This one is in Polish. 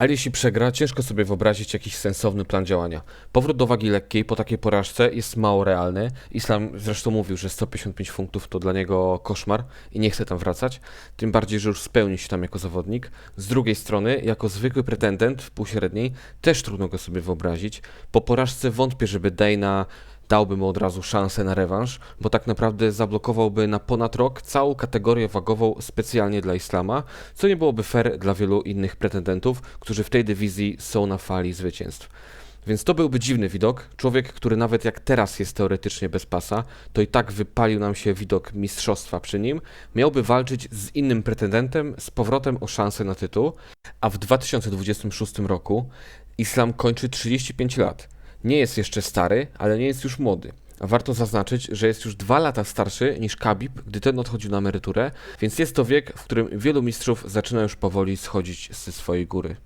Ale jeśli przegra, ciężko sobie wyobrazić jakiś sensowny plan działania. Powrót do wagi lekkiej po takiej porażce jest mało realny. Islam zresztą mówił, że 155 funtów to dla niego koszmar i nie chce tam wracać. Tym bardziej, że już spełni się tam jako zawodnik. Z drugiej strony, jako zwykły pretendent w półśredniej, też trudno go sobie wyobrazić. Po porażce wątpię, żeby Dana dałby mu od razu szansę na rewanż, bo tak naprawdę zablokowałby na ponad rok całą kategorię wagową specjalnie dla Islama, co nie byłoby fair dla wielu innych pretendentów, którzy w tej dywizji są na fali zwycięstw. Więc to byłby dziwny widok. Człowiek, który nawet jak teraz jest teoretycznie bez pasa, to i tak wypalił nam się widok mistrzostwa przy nim, miałby walczyć z innym pretendentem z powrotem o szansę na tytuł, a w 2026 roku Islam kończy 35 lat. Nie jest jeszcze stary, ale nie jest już młody. A warto zaznaczyć, że jest już dwa lata starszy niż Khabib, gdy ten odchodził na emeryturę, więc jest to wiek, w którym wielu mistrzów zaczyna już powoli schodzić ze swojej góry.